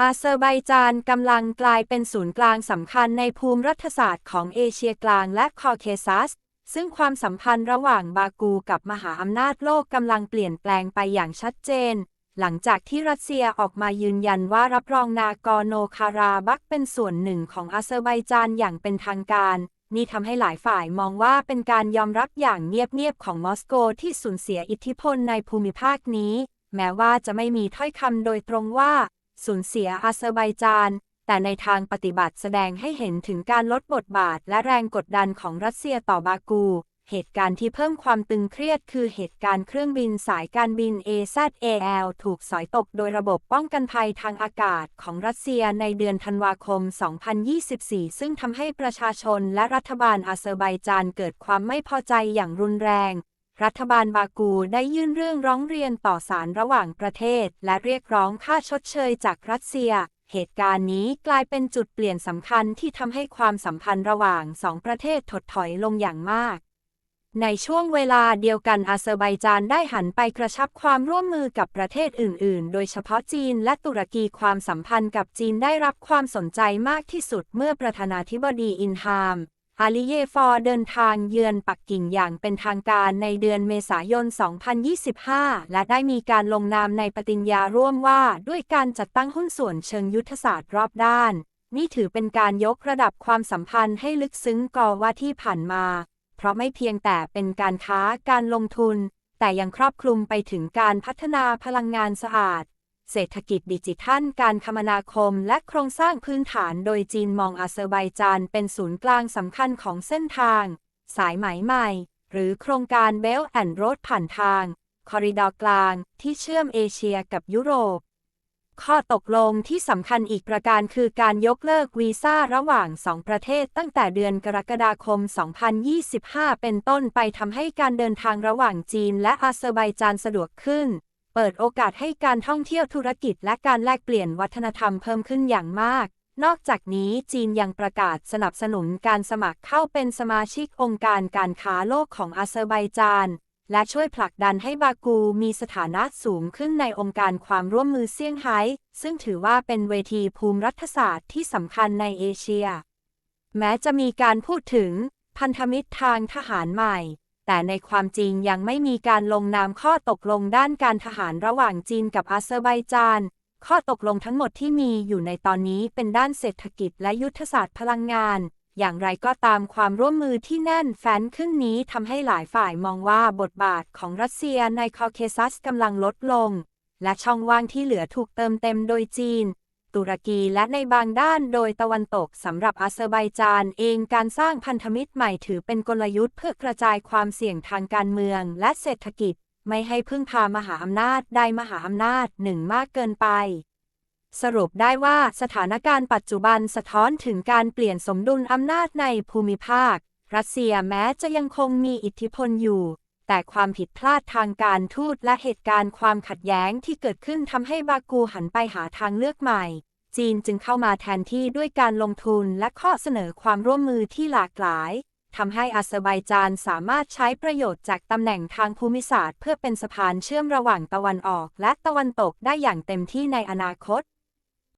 อาเซอร์ไบจานกำลังกลายเป็นศูนย์กลางสำคัญในภูมิรัฐศาสตร์ของเอเชียกลางและคอเคซัส ซึ่งความสัมพันธ์ระหว่างบากูกับมหาอำนาจโลกกำลังเปลี่ยนแปลงไปอย่างชัดเจน หลังจากที่รัสเซียออกมายืนยันว่ารับรองนากอร์โนคาราบักเป็นส่วนหนึ่งของอาเซอร์ไบจานอย่างเป็นทางการ นี่ทำให้หลายฝ่ายมองว่าเป็นการยอมรับอย่างเงียบๆของมอสโกที่สูญเสียอิทธิพลในภูมิภาคนี้ แม้ว่าจะไม่มีถ้อยคำโดยตรงว่า สูญเสียอาเซอร์ไบจาน แต่ในทางปฏิบัติแสดงให้เห็นถึงการลดบทบาทและแรงกดดันของรัสเซียต่อบากู เหตุการณ์ที่เพิ่มความตึงเครียดคือเหตุการณ์เครื่องบินสายการบิน AZAL ถูกสอยตกโดยระบบป้องกันภัยทางอากาศของรัสเซียในเดือนธันวาคม 2024 ซึ่งทำให้ประชาชนและรัฐบาลอาเซอร์ไบจานเกิดความไม่พอใจอย่างรุนแรง รัฐบาลบากูได้ยื่นเรื่องร้องเรียนต่อศาลระหว่างประเทศ และเรียกร้องค่าชดเชยจากรัสเซีย เหตุการณ์นี้กลายเป็นจุดเปลี่ยนสำคัญที่ทำให้ความสัมพันธ์ระหว่างสองประเทศถดถอยลงอย่างมาก ในช่วงเวลาเดียวกันอาเซอร์ไบจานได้หันไปกระชับความร่วมมือกับประเทศอื่น ๆ โดยเฉพาะจีนและตุรกีความสัมพันธ์กับจีนได้รับความสนใจมากที่สุดเมื่อประธานาธิบดีอินฮาม อาลีเยฟอร์เดินทางเยือนปักกิ่งอย่างเป็นทางการในเดือนเมษายน 2025 และได้มีการลงนามในปฏิญญาร่วมว่าด้วยการจัดตั้งหุ้นส่วนเชิงยุทธศาสตร์รอบด้าน นี่ถือเป็นการยกระดับความสัมพันธ์ให้ลึกซึ้งกว่าที่ผ่านมา เพราะไม่เพียงแต่เป็นการค้าการลงทุน แต่ยังครอบคลุมไปถึงการพัฒนาพลังงานสะอาด เศรษฐกิจดิจิทัล การคมนาคม และโครงสร้างพื้นฐาน โดยจีนมองอาเซอร์ไบจานเป็นศูนย์กลางสำคัญของเส้นทาง สายไหมใหม่ หรือโครงการ Belt and Road ผ่านทาง คอริดอร์กลางที่เชื่อมเอเชียกับยุโรป ข้อตกลงที่สำคัญอีกประการคือการยกเลิกวีซ่าระหว่างสองประเทศตั้งแต่เดือนกรกฎาคม 2025 เป็นต้นไปทำให้การเดินทางระหว่างจีนและอาเซอร์ไบจานสะดวกขึ้น เปิดโอกาสให้การท่องเที่ยวธุรกิจและการแลกเปลี่ยนวัฒนธรรมเพิ่มขึ้นอย่างมาก นอกจากนี้จีนยังประกาศสนับสนุนการสมัครเข้าเป็นสมาชิกองค์การการค้าโลกของอาเซอร์ไบจาน และช่วยผลักดันให้บากูมีสถานะสูงขึ้นในองค์การความร่วมมือเซี่ยงไฮ้ซึ่งถือว่าเป็นเวทีภูมิรัฐศาสตร์ที่สำคัญในเอเชีย แม้จะมีการพูดถึงพันธมิตรทางทหารใหม่ แต่ในความจริงยังไม่มีการลงนามข้อตกลงด้านการทหารระหว่างจีนกับอาเซอร์ไบจาน ข้อตกลงทั้งหมดที่มีอยู่ในตอนนี้เป็นด้านเศรษฐกิจและยุทธศาสตร์พลังงาน อย่างไรก็ตามความร่วมมือที่แน่นแฟ้นขึ้นนี้ทำให้หลายฝ่ายมองว่าบทบาทของรัสเซียในคอเคซัสกำลังลดลง และช่องว่างที่เหลือถูกเติมเต็มโดยจีน ตุรกีและในบางด้านโดยตะวันตกสำหรับอาเซอร์ไบจานเองการสร้างพันธมิตรใหม่ถือเป็นกลยุทธ์เพื่อกระจายความเสี่ยงทางการเมืองและเศรษฐกิจ ไม่ให้พึ่งพามหาอำนาจใดมหาอำนาจหนึ่งมากเกินไป สรุปได้ว่าสถานการณ์ปัจจุบันสะท้อนถึงการเปลี่ยนสมดุลอำนาจในภูมิภาค รัสเซียแม้จะยังคงมีอิทธิพลอยู่ แต่ความผิดพลาดทางการทูตและเหตุการณ์ความขัดแย้งที่เกิดขึ้นทำให้บากูหันไปหาทางเลือกใหม่ จีนจึงเข้ามาแทนที่ด้วยการลงทุนและข้อเสนอความร่วมมือที่หลากหลายทำให้อาเซอร์ไบจานสามารถใช้ประโยชน์จากตำแหน่งทางภูมิศาสตร์ เพื่อเป็นสะพานเชื่อมระหว่างตะวันออกและตะวันตกได้อย่างเต็มที่ในอนาคต